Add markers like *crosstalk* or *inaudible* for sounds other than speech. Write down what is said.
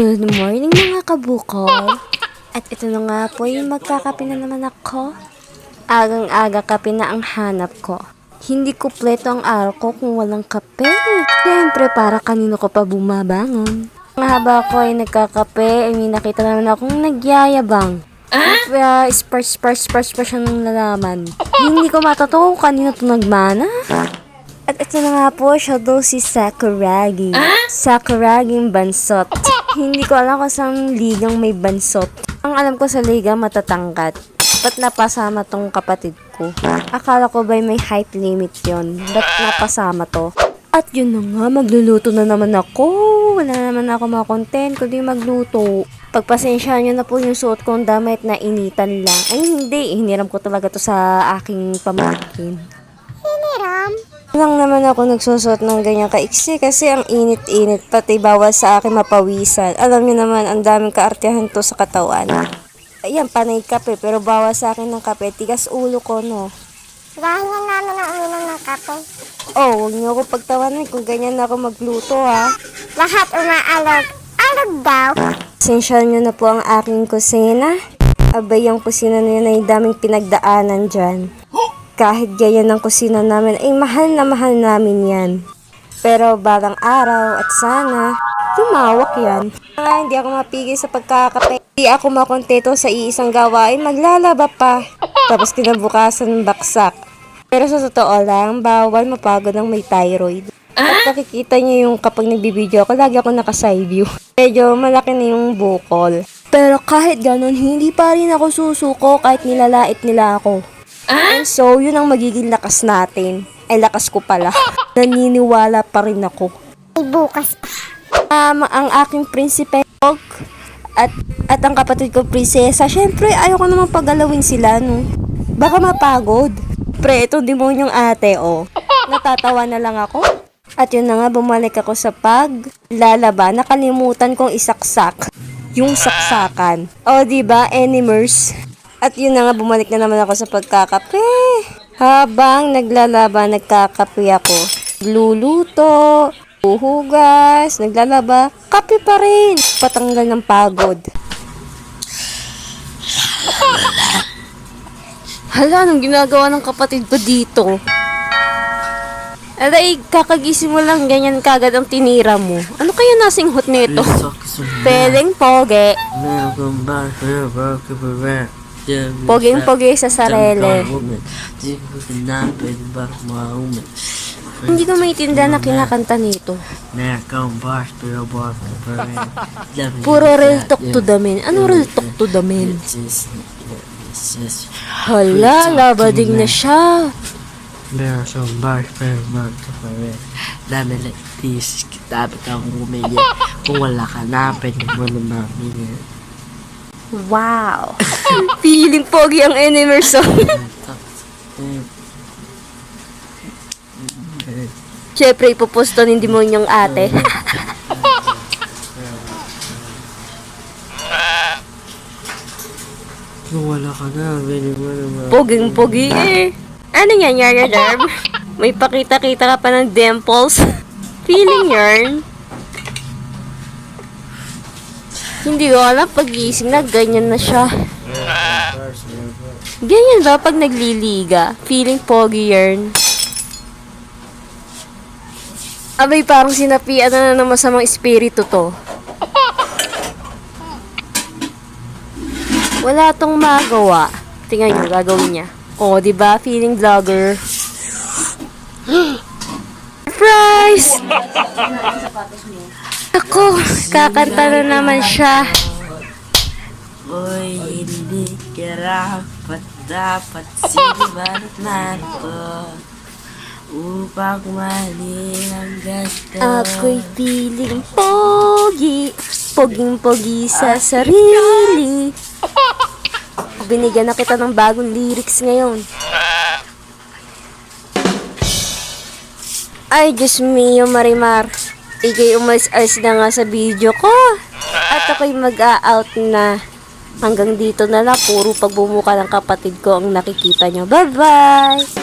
Good morning mga kabukol. At ito na nga po yung magkakape na naman ako. Agang-aga kape na ang hanap ko. Hindi kupleto ang araw ko kung walang kape. Siyempre para kanino ko pa bumabangon. Ang haba ko ay nagkakape, ay may nakita naman akong nagyayabang. At uh, sparse, sparse, sparse pa siya ng lalaman. Hindi ko matotoo kung kanino ito nagmana. At ito na nga po, siya daw si Sakuragi. Sakuraging bansot. Hindi ko alam kung saan ligang may bansot. Ang alam ko sa liga, matatangkat. Ba't napasama tong kapatid ko? Akala ko ba'y may height limit yon? Ba't napasama to? At yun na nga, magluluto na naman ako. Wala naman ako mga content, kundi magluto. Pagpasensyahan nyo na po yung suot kong damit na initan lang. Ay hindi, hiniram ko talaga to sa aking pamangkin. Lang naman ako nagsusot ng ganyan kaiksi kasi ang init-init pati bawal sa akin mapawisan. Alam niyo naman, ang daming kaartihan to sa katawan. Ayan, panay kape, pero bawal sa akin ng kape. Tigas ulo ko, no? Ganyan namin ang uminom ng kape. Oh, huwag niyo ako pagtawanan kung ganyan na ako magluto, ha? Lahat umaalog. Alog daw. Sensyal niyo na po ang aking kusina. Abay, yung kusina na yun ay daming pinagdaanan dyan. Kahit ganyan ang kusina namin, ay mahal na mahal namin yan. Pero bagang araw at sana, lumawak yan. Nga, hindi ako mapigil sa pagkakape. Hindi ako makontento sa iisang gawain, maglalaba pa. Tapos kinabukasan baksak. Pero sa totoo lang, bawal mapagod ang may thyroid. At nakikita niyo yung kapag nagbibideo ako, lagi ako naka-side view. *laughs* Medyo malaki na yung bukol. Pero kahit ganun, hindi pa rin ako susuko kahit nilalait nila ako. And so, yun ang magiging lakas natin. Ay, lakas ko pala. *laughs* Naniniwala pa rin ako. Ay bukas pa. Um, ang aking prinsipe at at ang kapatid ko prinsesa, syempre ayoko naman pagalawin sila no. Baka mapagod. Pre, itong demonyong ate, oh. Natatawa na lang ako. At yun na nga, bumalik ako sa pag lalaba. Nakalimutan kong isaksak. Yung saksakan. O, di ba Animers. At yun na nga, bumalik na naman ako sa pagkakape. Habang naglalaba, nagkakape ako. Luluto, Uhugas, naglalaba, kape pa rin. Patanggal ng pagod. Hala, anong ginagawa ng kapatid ko dito? Aray, kakagising mo lang ganyan kagad ang tinira mo. Ano kaya nasing hot nito? Peling poge. Poging-pogi sa sarele. Hindi ko maintindihan na kinakanta nito. *laughs* Puro real talk to the men. Ano real talk to the men? Hala, labading na siya. Are some bars per month of a Dami like this, dapat kang bumili. Kung wala ka na, pwede mo na mamili. Wow. *laughs* Feeling pogi ang Emerson. *laughs* Siyempre, ipoposto ng demonyong ate. *laughs* Kung wala ka na, pwede mo na mamili. Poging-pogi eh. Ano yan, Yara Derm? May pakita-kita ka pa ng dimples. Feeling yarn. Hindi ko alam pag-gising na ganyan na siya. Ganyan ba pag nagliliga? Feeling pogi yarn. Abay, parang sinapian na ng masamang espiritu to. Wala tong magawa. Tingnan nyo, gagawin niya. O, oh, di ba? Feeling vlogger. *gasps* Surprise! *laughs* Ako, kakanta na naman siya. Uy, hindi karapat dapat na ito upang maling ang gasto. Ako'y feeling pogi. Poging-pogi sa sarili. Binigyan na kita ng bagong lyrics ngayon. Ay, Diyos mio, Marimar. Ikay umalis-alis na nga sa video ko. At ako'y mag-a-out na. Hanggang dito na lang, puro pagbumuka ng kapatid ko ang nakikita nyo. Bye-bye!